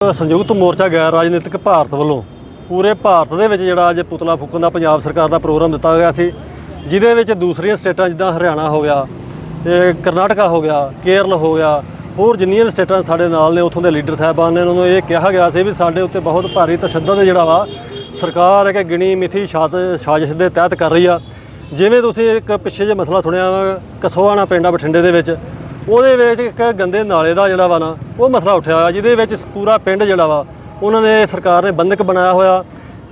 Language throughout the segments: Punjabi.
ਸੰਯੁਕਤ ਮੋਰਚਾ ਗੈਰ ਰਾਜਨੀਤਿਕ ਭਾਰਤ ਵੱਲੋਂ। ਪੂਰੇ ਭਾਰਤ ਦੇ ਵਿੱਚ ਜਿਹੜਾ ਅੱਜ ਪੁਤਲਾ ਫੂਕਣ ਦਾ ਪੰਜਾਬ ਸਰਕਾਰ ਦਾ ਪ੍ਰੋਗਰਾਮ ਦਿੱਤਾ ਗਿਆ ਸੀ, ਜਿਹਦੇ ਵਿੱਚ ਦੂਸਰੀਆਂ ਸਟੇਟਾਂ ਜਿੱਦਾਂ ਹਰਿਆਣਾ ਹੋ ਗਿਆ, ਤੇ ਕਰਨਾਟਕਾ ਹੋ ਗਿਆ, ਕੇਰਲ ਹੋ ਗਿਆ, ਹੋਰ ਜਿੰਨੀਆਂ ਵੀ ਸਟੇਟਾਂ ਸਾਡੇ ਨਾਲ ਨੇ, ਉੱਥੋਂ ਦੇ ਲੀਡਰ ਸਾਹਿਬਾਨ ਨੇ, ਉਹਨਾਂ ਨੂੰ ਇਹ ਕਿਹਾ ਗਿਆ ਸੀ ਵੀ ਸਾਡੇ ਉੱਤੇ ਬਹੁਤ ਭਾਰੀ ਤਸ਼ੱਦਦ ਜਿਹੜਾ ਵਾ, ਸਰਕਾਰ ਹੈ ਕਿ ਗਿਣੀ ਮਿਥੀ ਸ਼ਾਤ ਸਾਜ਼ਿਸ਼ ਦੇ ਤਹਿਤ ਕਰ ਰਹੀ ਆ। ਜਿਵੇਂ ਤੁਸੀਂ ਇੱਕ ਪਿੱਛੇ ਜੇ ਮਸਲਾ ਸੁਣਿਆ ਵਾ ਕਸੋਆਣਾ ਪਿੰਡਾ ਬਠਿੰਡੇ ਦੇ ਵਿੱਚ ਉਹਦੇ ਵਿੱਚ ਇੱਕ ਗੰਦੇ ਨਾਲੇ ਦਾ ਜਿਹੜਾ ਵਾ ਨਾ ਉਹ ਮਸਲਾ ਉੱਠਿਆ ਹੋਇਆ ਜਿਹਦੇ ਵਿੱਚ ਪੂਰਾ ਪਿੰਡ ਜਿਹੜਾ ਵਾ ਉਹਨਾਂ ਨੇ ਸਰਕਾਰ ਨੇ ਬੰਦਕ ਬਣਾਇਆ ਹੋਇਆ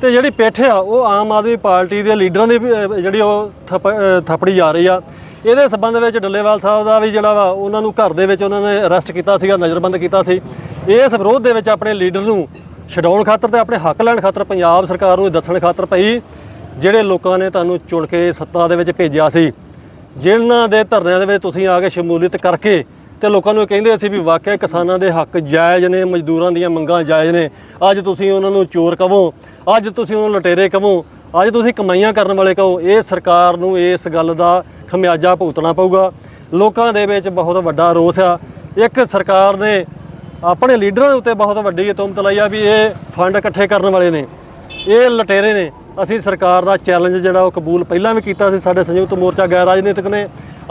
ਤੇ ਜਿਹੜੀ ਪਿੱਠ ਆ ਉਹ ਆਮ ਆਦਮੀ ਪਾਰਟੀ ਦੇ ਲੀਡਰਾਂ ਦੀ ਵੀ, ਜਿਹੜੀ ਉਹ ਥੱਪ- ਥੱਪੜੀ ਜਾ ਰਹੀ ਆ। ਇਹਦੇ ਸਬੰਧ ਵਿੱਚ ਡੱਲੇਵਾਲ ਸਾਹਿਬ ਦਾ ਵੀ ਜਿਹੜਾ ਵਾ ਉਹਨਾਂ ਨੂੰ ਘਰ ਦੇ ਵਿੱਚ ਉਹਨਾਂ ਨੇ ਅਰੈਸਟ ਕੀਤਾ ਸੀਗਾ ਨਜ਼ਰਬੰਦ ਕੀਤਾ ਸੀ। ਇਸ ਵਿਰੋਧ ਦੇ ਵਿੱਚ ਆਪਣੇ ਲੀਡਰ ਨੂੰ ਛਡਾਉਣ ਖਾਤਰ ਤੇ ਆਪਣੇ ਹੱਕ ਲੈਣ ਖਾਤਰ ਪੰਜਾਬ ਸਰਕਾਰ ਨੂੰ ਦੱਸਣ ਖਾਤਰ ਭਈ ਜਿਹੜੇ ਲੋਕਾਂ ਨੇ ਤੁਹਾਨੂੰ ਚੁਣ ਕੇ ਸੱਤਾ ਦੇ ਵਿੱਚ ਭੇਜਿਆ ਸੀ ਜਿਨ੍ਹਾਂ ਦੇ ਧਰਨਿਆਂ ਦੇ ਵਿੱਚ ਤੁਸੀਂ ਆ ਕੇ ਸ਼ਮੂਲੀਅਤ ਕਰਕੇ ਤੇ ਲੋਕਾਂ ਨੂੰ ਇਹ ਕਹਿੰਦੇ ਸੀ ਵੀ ਵਾਕਿਆ ਕਿਸਾਨਾਂ ਦੇ ਹੱਕ ਜਾਇਜ਼ ਨੇ, ਮਜ਼ਦੂਰਾਂ ਦੀਆਂ ਮੰਗਾਂ ਜਾਇਜ਼ ਨੇ। ਅੱਜ ਤੁਸੀਂ ਉਹਨਾਂ ਨੂੰ ਚੋਰ ਕਹੋ, ਅੱਜ ਤੁਸੀਂ ਉਹਨਾਂ ਨੂੰ ਲਟੇਰੇ ਕਹੋ, ਅੱਜ ਤੁਸੀਂ ਕਮਾਈਆਂ ਕਰਨ ਵਾਲੇ ਕਹੋ, ਇਹ ਸਰਕਾਰ ਨੂੰ ਇਸ ਗੱਲ ਦਾ ਖਮਿਆਜਾ ਭੁਗਤਣਾ ਪਊਗਾ। ਲੋਕਾਂ ਦੇ ਵਿੱਚ ਬਹੁਤ ਵੱਡਾ ਰੋਸ ਆ। ਇੱਕ ਸਰਕਾਰ ਨੇ ਆਪਣੇ ਲੀਡਰਾਂ ਦੇ ਉੱਤੇ ਬਹੁਤ ਵੱਡੀ ਤੁਹਮਤ ਲਾਈ ਆ ਵੀ ਇਹ ਫੰਡ ਇਕੱਠੇ ਕਰਨ ਵਾਲੇ ਨੇ, ਇਹ ਲਟੇਰੇ ਨੇ। ਅਸੀਂ ਸਰਕਾਰ ਦਾ ਚੈਲੰਜ ਜਿਹੜਾ ਉਹ ਕਬੂਲ ਪਹਿਲਾਂ ਵੀ ਕੀਤਾ ਸੀ, ਸਾਡੇ ਸੰਯੁਕਤ ਮੋਰਚਾ ਗੈਰ ਰਾਜਨੀਤਿਕ ਨੇ।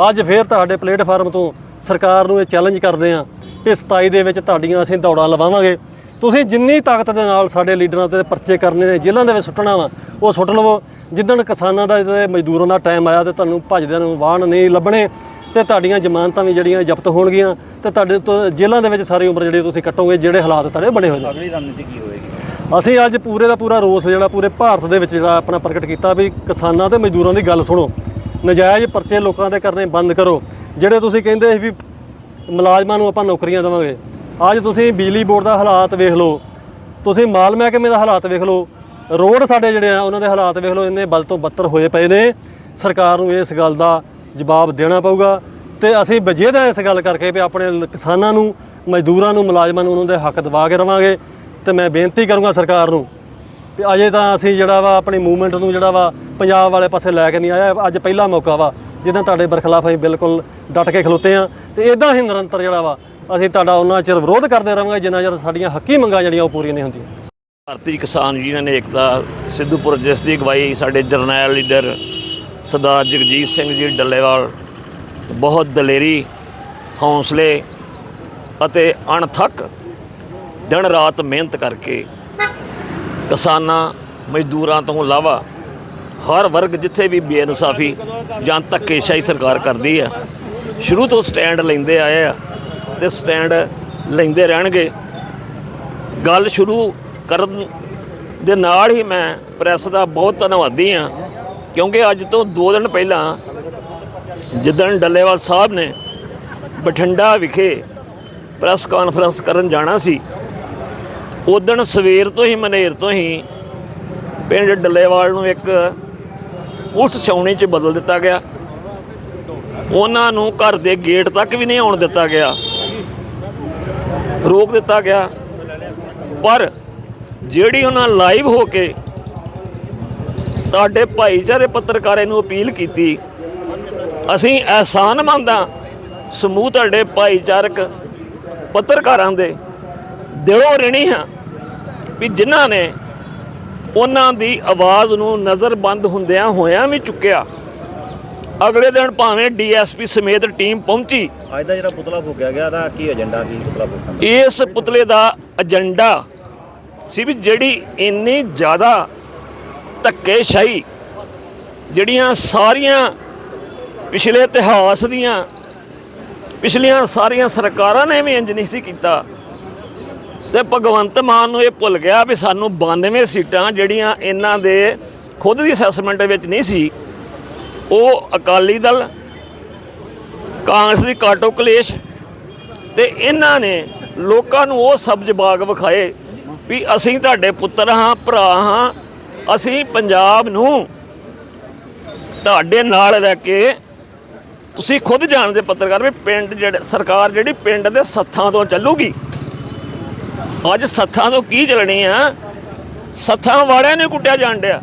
ਅੱਜ ਫੇਰ ਤੁਹਾਡੇ ਪਲੇਟਫਾਰਮ ਤੋਂ ਸਰਕਾਰ ਨੂੰ ਇਹ ਚੈਲੰਜ ਕਰਦੇ ਆ ਕਿ 27 ਦੇ ਵਿੱਚ ਤੁਹਾਡੀਆਂ ਅਸੀਂ ਦੌੜਾਂ ਲਵਾਵਾਂਗੇ। ਤੁਸੀਂ ਜਿੰਨੀ ਤਾਕਤ ਦੇ ਨਾਲ ਸਾਡੇ ਲੀਡਰਾਂ ਤੇ ਪਰਚੇ ਕਰਨੇ ਨੇ, ਜੇਲ੍ਹਾਂ ਦੇ ਵਿੱਚ ਸੁੱਟਣਾ ਵਾ, ਉਹ ਸੁੱਟ ਲਵੋ। ਜਿੱਦਣ ਕਿਸਾਨਾਂ ਦਾ ਤੇ ਮਜ਼ਦੂਰਾਂ ਦਾ ਟਾਈਮ ਆਇਆ ਤੇ ਤੁਹਾਨੂੰ ਭੱਜਦਿਆਂ ਨੂੰ ਵਾਹਣ ਨਹੀਂ ਲੱਭਣੇ, ਤੇ ਤੁਹਾਡੀਆਂ ਜ਼ਮਾਨਤਾਂ ਵੀ ਜਿਹੜੀਆਂ ਜ਼ਬਤ ਹੋਣਗੀਆਂ, ਤੇ ਤੁਹਾਡੇ ਤੋਂ ਜੇਲ੍ਹਾਂ ਦੇ ਵਿੱਚ ਸਾਰੀ ਉਮਰ ਜਿਹੜੀ ਤੁਸੀਂ ਕੱਟੋਗੇ, ਜਿਹੜੇ ਹਾਲਾਤ ਤੁਹਾਡੇ ਬਣੇ ਹੋਏ ਨੇ। ਅਗਲੀ ਰਣਨੀਤੀ ਕੀ ਹੋਏਗੀ? ਅਸੀਂ ਅੱਜ ਪੂਰੇ ਦਾ ਪੂਰਾ ਰੋਸ ਜਿਹੜਾ ਪੂਰੇ ਭਾਰਤ ਦੇ ਵਿੱਚ ਜਿਹੜਾ ਆਪਣਾ ਪ੍ਰਗਟ ਕੀਤਾ ਵੀ ਕਿਸਾਨਾਂ ਤੇ ਮਜ਼ਦੂਰਾਂ ਦੀ ਗੱਲ ਸੁਣੋ। ਨਜਾਇਜ਼ ਪਰਚੇ ਲੋਕਾਂ ਦੇ ਕਰਨੇ ਬੰਦ ਕਰੋ। ਜਿਹੜੇ ਤੁਸੀਂ ਕਹਿੰਦੇ ਸੀ ਵੀ ਮੁਲਾਜ਼ਮਾਂ ਨੂੰ ਆਪਾਂ ਨੌਕਰੀਆਂ ਦੇਵਾਂਗੇ, ਅੱਜ ਤੁਸੀਂ ਬਿਜਲੀ ਬੋਰਡ ਦਾ ਹਾਲਾਤ ਵੇਖ ਲਓ। ਤੁਸੀਂ ਮਾਲ ਮਹਿਕਮੇ ਦਾ ਹਾਲਾਤ ਵੇਖ ਲਓ। ਰੋਡ ਸਾਡੇ ਜਿਹੜੇ ਆ, ਉਹਨਾਂ ਦੇ ਹਾਲਾਤ ਵੇਖ ਲਓ, ਇੰਨੇ ਬਲ ਤੋਂ ਬੱਤਰ ਹੋਏ ਪਏ ਨੇ। ਸਰਕਾਰ ਨੂੰ ਇਸ ਗੱਲ ਦਾ ਜਵਾਬ ਦੇਣਾ ਪਊਗਾ ਤੇ ਅਸੀਂ ਵਜੇ ਦਾ ਇਸ ਗੱਲ ਕਰਕੇ ਵੀ ਆਪਣੇ ਕਿਸਾਨਾਂ ਨੂੰ, ਮਜ਼ਦੂਰਾਂ ਨੂੰ, ਮੁਲਾਜ਼ਮਾਂ ਨੂੰ ਉਹਨਾਂ ਦੇ ਹੱਕ ਦਿਵਾ ਕੇ ਰਵਾਂਗੇ। ਤੇ ਮੈਂ ਬੇਨਤੀ ਕਰੂੰਗਾ ਸਰਕਾਰ ਨੂੰ ਵੀ ਅਜੇ ਤਾਂ ਅਸੀਂ ਜਿਹੜਾ ਵਾ ਆਪਣੀ ਮੂਵਮੈਂਟ ਨੂੰ ਜਿਹੜਾ ਵਾ ਪੰਜਾਬ ਵਾਲੇ ਪਾਸੇ ਲੈ ਕੇ ਨਹੀਂ ਆਇਆ, ਅੱਜ ਪਹਿਲਾ ਮੌਕਾ ਵਾ ਜਿੱਦਾਂ ਤੁਹਾਡੇ ਬਰਖਲਾਫ ਅਸੀਂ ਬਿਲਕੁਲ ਡਟ ਕੇ ਖਲੋਤੇ ਆ ਤੇ ਇਦਾਂ ਹੀ ਨਿਰੰਤਰ ਜਿਹੜਾ ਵਾ ਅਸੀਂ ਤੁਹਾਡਾ ਉਹਨਾਂ ਚਿਰ ਵਿਰੋਧ ਕਰਦੇ ਰਹਾਂਗੇ ਜਿੰਨਾ ਚਿਰ ਸਾਡੀਆਂ ਹੱਕੀ ਮੰਗਾਂ ਜਿਹੜੀਆਂ ਉਹ ਪੂਰੀਆਂ ਨਹੀਂ ਹੁੰਦੀਆਂ। ਭਾਰਤੀ ਕਿਸਾਨ ਯੂਨੀਅਨ ਨੇ ਏਕਤਾ ਸਿੱਧੂਪੁਰ ਜਿਸ ਦੀ ਅਗਵਾਈ ਸਾਡੇ ਜਰਨੈਲ ਲੀਡਰ ਸਰਦਾਰ ਜਗਜੀਤ ਸਿੰਘ ਜੀ ਡੱਲੇਵਾਲ, ਬਹੁਤ ਦਲੇਰੀ, ਹੌਸਲੇ ਅਤੇ ਅਣਥੱਕ ਦਿਨ ਰਾਤ ਮਿਹਨਤ ਕਰਕੇ ਕਿਸਾਨਾਂ ਮਜ਼ਦੂਰਾਂ ਤੋਂ ਇਲਾਵਾ ਹਰ ਵਰਗ ਜਿੱਥੇ ਵੀ ਬੇਇਨਸਾਫੀ ਜਾਂ ਧੱਕੇਸ਼ਾਹੀ ਸਰਕਾਰ ਕਰਦੀ ਆ ਸ਼ੁਰੂ ਤੋਂ ਸਟੈਂਡ ਲੈਂਦੇ ਆਏ ਆ ਤੇ ਸਟੈਂਡ ਲੈਂਦੇ ਰਹਿਣਗੇ। ਗੱਲ ਸ਼ੁਰੂ ਕਰਨ ਦੇ ਨਾਲ ਹੀ ਮੈਂ ਪ੍ਰੈਸ ਦਾ ਬਹੁਤ ਧੰਨਵਾਦੀ ਹਾਂ, ਕਿਉਂਕਿ ਅੱਜ ਤੋਂ 2 ਦਿਨ ਪਹਿਲਾਂ ਜਿੱਦਣ ਡੱਲੇਵਾਲ ਸਾਹਿਬ ਨੇ ਬਠਿੰਡਾ ਵਿਖੇ ਪ੍ਰੈਸ ਕਾਨਫਰੰਸ ਕਰਨ ਜਾਣਾ ਸੀ ਉਦਣ ਸਵੇਰ ਤੋਂ ਹੀ, ਮਨੇਰ ਤੋਂ ਹੀ ਪਿੰਡ ਡੱਲੇਵਾਲ ਨੂੰ ਇੱਕ ਪੁਲਿਸ ਛਾਉਣੀ 'ਚ ਬਦਲ ਦਿੱਤਾ ਗਿਆ। ਉਹਨਾਂ ਨੂੰ ਘਰ ਦੇ ਗੇਟ ਤੱਕ ਵੀ ਨਹੀਂ ਆਉਣ ਦਿੱਤਾ ਗਿਆ। ਰੋਕ ਦਿੱਤਾ ਗਿਆ। ਪਰ ਜਿਹੜੀ ਉਹਨਾਂ ਲਾਈਵ ਹੋ ਕੇ ਤੁਹਾਡੇ ਭਾਈਚਾਰੇ ਪੱਤਰਕਾਰੇ ਨੂੰ ਅਪੀਲ ਕੀਤੀ, ਅਸੀਂ ਅਹਿਸਾਨ ਮੰਨਦਾ ਸਮੂਹ ਤੁਹਾਡੇ ਭਾਈਚਾਰਕ ਪੱਤਰਕਾਰਾਂ ਦੇ ਦਿਲੋਂ ਰਹਿਣੀ ਹਾਂ। ਵੀ ਜਿਨ੍ਹਾਂ ਨੇ ਉਹਨਾਂ ਦੀ ਆਵਾਜ਼ ਨੂੰ ਨਜ਼ਰਬੰਦ ਹੁੰਦਿਆਂ ਹੋਇਆਂ ਵੀ ਚੁੱਕਿਆ। ਅਗਲੇ ਦਿਨ ਭਾਵੇਂ ਡੀਐਸਪੀ ਸਮੇਤ ਟੀਮ ਪਹੁੰਚੀ। ਅੱਜ ਦਾ ਜਿਹੜਾ ਪੁਤਲਾ ਫੂਕਿਆ ਗਿਆ ਦਾ ਕੀ ਏਜੰਡਾ ਕੀ ਪੁਤਲਾ ਫੂਕਣ ਦਾ? ਇਸ ਪੁਤਲੇ ਦਾ ਏਜੰਡਾ ਸੀ ਵੀ ਜਿਹੜੀ ਇੰਨੀ ਜ਼ਿਆਦਾ ਧੱਕੇਸ਼ਾਹੀ ਜਿਹੜੀਆਂ ਸਾਰੀਆਂ ਪਿਛਲੇ ਇਤਿਹਾਸ ਦੀਆਂ ਪਿਛਲੀਆਂ ਸਾਰੀਆਂ ਸਰਕਾਰਾਂ ਨੇ ਵੀ ਇੰਜ ਨਹੀਂ ਸੀ ਕੀਤਾ। ਤੇ ਭਗਵੰਤ ਮਾਨ ਨੂੰ ਇਹ ਭੁੱਲ ਗਿਆ ਵੀ ਸਾਨੂੰ 92 ਸੀਟਾਂ ਜਿਹੜੀਆਂ ਇਹਨਾਂ ਦੇ ਖੁਦ ਦੀ ਅਸੈਸਮੈਂਟ ਵਿੱਚ ਨਹੀਂ ਸੀ, ਉਹ ਅਕਾਲੀ ਦਲ, ਕਾਂਗਰਸ ਦੀ ਕਾਟੋ ਕਲੇਸ਼ ਤੇ ਇਹਨਾਂ ਨੇ ਲੋਕਾਂ ਨੂੰ ਉਹ ਸਬਜ਼ ਬਾਗ ਵਿਖਾਏ ਵੀ ਅਸੀਂ ਤੁਹਾਡੇ ਪੁੱਤਰ ਹਾਂ, ਭਰਾ ਹਾਂ, ਅਸੀਂ ਪੰਜਾਬ ਨੂੰ ਤੁਹਾਡੇ ਨਾਲ ਲੈ ਕੇ ਤੁਸੀਂ ਖੁਦ ਜਾਣਦੇ ਪੱਤਰਕਾਰ ਵੀ ਪਿੰਡ ਜਿਹੜੇ ਸਰਕਾਰ ਜਿਹੜੀ ਪਿੰਡ ਦੇ ਸੱਥਾਂ ਤੋਂ ਚੱਲੂਗੀ। ਅੱਜ ਸੱਥਾਂ ਤੋਂ ਕੀ ਚੱਲਣੀ ਆ? ਸੱਥਾਂ ਵਾਲਿਆਂ ਨੇ ਕੁੱਟਿਆ ਜਾਣ ਡਿਆ।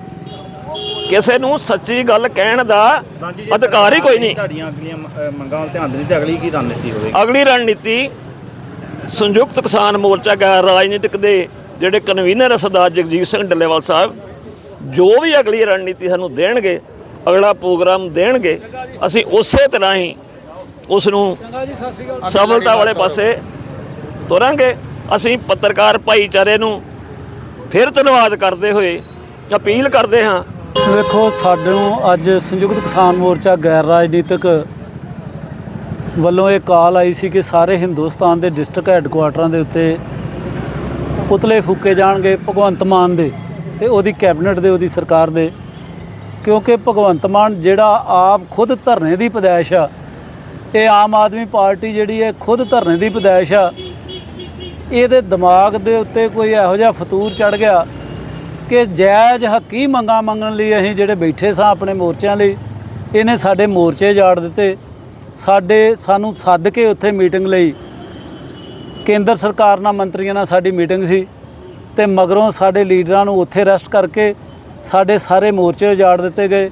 ਕਿਸੇ ਨੂੰ ਸੱਚੀ ਗੱਲ ਕਹਿਣ ਦਾ ਅਧਿਕਾਰ ਹੀ ਕੋਈ ਨਹੀਂ। ਤੁਹਾਡੀਆਂ ਅਗਲੀਆਂ ਮ- ਮੰਗਾਂ ਵੱਲ ਧਿਆਨ ਦੇਣੀ ਤੇ ਅਗਲੀ ਕੀ ਰਣਨੀਤੀ ਹੋਵੇਗੀ? ਅਗਲੀ ਰਣਨੀਤੀ ਸੰਯੁਕਤ ਕਿਸਾਨ ਮੋਰਚਾ ਗੈਰ ਰਾਜਨੀਤਿਕ ਦੇ ਜਿਹੜੇ ਕਨਵੀਨਰ ਆ ਸਰਦਾਰ ਜਗਜੀਤ ਸਿੰਘ ਡੱਲੇਵਾਲ ਸਾਹਿਬ ਜੋ ਵੀ ਅਗਲੀ ਰਣਨੀਤੀ ਸਾਨੂੰ ਦੇਣਗੇ ਅਗਲਾ ਪ੍ਰੋਗਰਾਮ ਦੇਣਗੇ ਅਸੀਂ ਉਸੇ ਤਰ੍ਹਾਂ ਹੀ ਉਸ ਨੂੰ ਸਫਲਤਾ ਵਾਲੇ ਪਾਸੇ ਤੁਰਾਂਗੇ। ਅਸੀਂ ਪੱਤਰਕਾਰ ਭਾਈਚਾਰੇ ਨੂੰ ਫਿਰ ਧੰਨਵਾਦ ਕਰਦੇ ਹੋਏ ਅਪੀਲ ਕਰਦੇ ਹਾਂ। ਵੇਖੋ ਸਾਨੂੰ ਅੱਜ ਸੰਯੁਕਤ ਕਿਸਾਨ ਮੋਰਚਾ ਗੈਰ ਰਾਜਨੀਤਿਕ ਵੱਲੋਂ ਇਹ ਕਾਲ ਆਈ ਸੀ ਕਿ ਸਾਰੇ ਹਿੰਦੁਸਤਾਨ ਦੇ ਡਿਸਟ੍ਰਿਕਟ ਹੈੱਡਕੁਆਟਰਾਂ ਦੇ ਉੱਤੇ ਪੁਤਲੇ ਫੂਕੇ ਜਾਣਗੇ ਭਗਵੰਤ ਮਾਨ ਦੇ ਤੇ ਉਹਦੀ ਕੈਬਨਿਟ ਦੇ, ਉਹਦੀ ਸਰਕਾਰ ਦੇ। ਕਿਉਂਕਿ ਭਗਵੰਤ ਮਾਨ ਜਿਹੜਾ ਆਪ ਖੁਦ ਧਰਨੇ ਦੀ ਪਦੈਸ਼ ਆ, ਇਹ ਆਮ ਆਦਮੀ ਪਾਰਟੀ ਜਿਹੜੀ ਹੈ ਖੁਦ ਧਰਨੇ ਦੀ ਪਦੈਸ਼ ਆ ਇਹਦੇ ਦਿਮਾਗ ਦੇ ਉੱਤੇ ਕੋਈ ਇਹੋ ਜਿਹਾ ਫਤੂਰ ਚੜ ਗਿਆ ਕਿ ਜਾਇਜ਼ ਹੱਕੀ ਮੰਗਾਂ ਮੰਗਣ ਲਈ ਅਸੀਂ ਜਿਹੜੇ ਬੈਠੇ ਸਾਂ ਆਪਣੇ ਮੋਰਚਿਆਂ ਲਈ, ਇਹਨੇ ਸਾਡੇ ਮੋਰਚੇ ਜਾੜ ਦਿੱਤੇ। ਸਾਡੇ, ਸਾਨੂੰ ਸੱਦ ਕੇ ਉੱਥੇ ਮੀਟਿੰਗ ਲਈ। ਕੇਂਦਰ ਸਰਕਾਰ ਨਾਲ ਮੰਤਰੀਆਂ ਨਾਲ ਸਾਡੀ ਮੀਟਿੰਗ ਸੀ ਤੇ ਮਗਰੋਂ ਸਾਡੇ ਲੀਡਰਾਂ ਨੂੰ ਉੱਥੇ ਰੈਸਟ ਕਰਕੇ ਸਾਡੇ ਸਾਰੇ ਮੋਰਚੇ ਉਜਾੜ ਦਿੱਤੇ ਗਏ।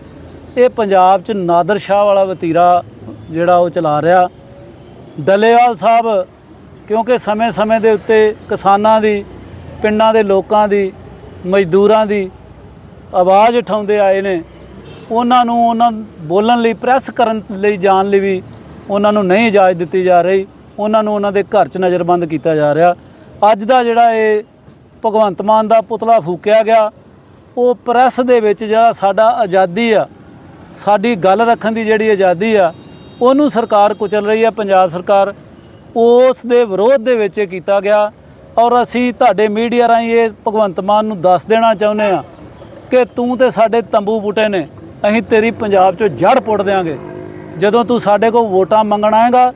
ਇਹ ਪੰਜਾਬ 'ਚ ਨਾਦਰ ਸ਼ਾਹ ਵਾਲਾ ਵਤੀਰਾ ਜਿਹੜਾ ਉਹ ਚਲਾ ਰਿਹਾ। ਡੱਲੇਵਾਲ ਸਾਹਿਬ ਕਿਉਂਕਿ ਸਮੇਂ-ਸਮੇਂ ਦੇ ਉੱਤੇ ਕਿਸਾਨਾਂ ਦੀ, ਪਿੰਡਾਂ ਦੇ ਲੋਕਾਂ ਦੀ, ਮਜ਼ਦੂਰਾਂ ਦੀ ਆਵਾਜ਼ ਉਠਾਉਂਦੇ ਆਏ ਨੇ। ਉਹਨਾਂ ਨੂੰ ਉਹਨਾਂ ਬੋਲਣ ਲਈ, ਪ੍ਰੈਸ ਕਰਨ ਲਈ ਜਾਣ ਲਈ ਵੀ ਉਹਨਾਂ ਨੂੰ ਨਹੀਂ ਇਜਾਜ਼ਤ ਦਿੱਤੀ ਜਾ ਰਹੀ। ਉਹਨਾਂ ਨੂੰ ਉਹਨਾਂ ਦੇ ਘਰ 'ਚ ਨਜ਼ਰਬੰਦ ਕੀਤਾ ਜਾ ਰਿਹਾ। ਅੱਜ ਦਾ ਜਿਹੜਾ ਇਹ ਭਗਵੰਤ ਮਾਨ ਦਾ ਪੁਤਲਾ ਫੂਕਿਆ ਗਿਆ, ਉਹ ਪ੍ਰੈਸ ਦੇ ਵਿੱਚ ਜਿਹੜਾ ਸਾਡਾ ਆਜ਼ਾਦੀ ਆ, ਸਾਡੀ ਗੱਲ ਰੱਖਣ ਦੀ ਜਿਹੜੀ ਆਜ਼ਾਦੀ ਆ, ਉਹਨੂੰ ਸਰਕਾਰ ਕੁਚਲ ਰਹੀ ਆ, ਪੰਜਾਬ ਸਰਕਾਰ ਉਸ ਦੇ ਵਿਰੋਧ ਦੇ ਵਿੱਚ ਇਹ ਕੀਤਾ ਗਿਆ। ਔਰ ਅਸੀਂ ਤੁਹਾਡੇ ਮੀਡੀਆ ਰਾਹੀਂ ਇਹ ਭਗਵੰਤ ਮਾਨ ਨੂੰ ਦੱਸ ਦੇਣਾ ਚਾਹੁੰਦੇ ਆ ਕਿ ਤੂੰ ਤੇ ਸਾਡੇ ਤੰਬੂ ਬੂਟੇ ਨੇ, ਅਸੀਂ ਤੇਰੀ ਪੰਜਾਬ ਚੋਂ ਜੜ ਪੁੱਟ ਦਿਆਂਗੇ। ਜਦੋਂ ਤੂੰ ਸਾਡੇ ਕੋਲ ਵੋਟਾਂ ਮੰਗਣ ਆਏਗਾ,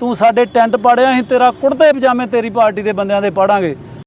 ਤੂੰ ਸਾਡੇ ਟੈਂਟ ਪਾੜਿਆ, ਅਸੀਂ ਤੇਰਾ ਕੁੜਤੇ ਪਜਾਮੇ ਤੇਰੀ ਪਾਰਟੀ ਦੇ ਬੰਦਿਆਂ ਦੇ ਪਾੜਾਂਗੇ।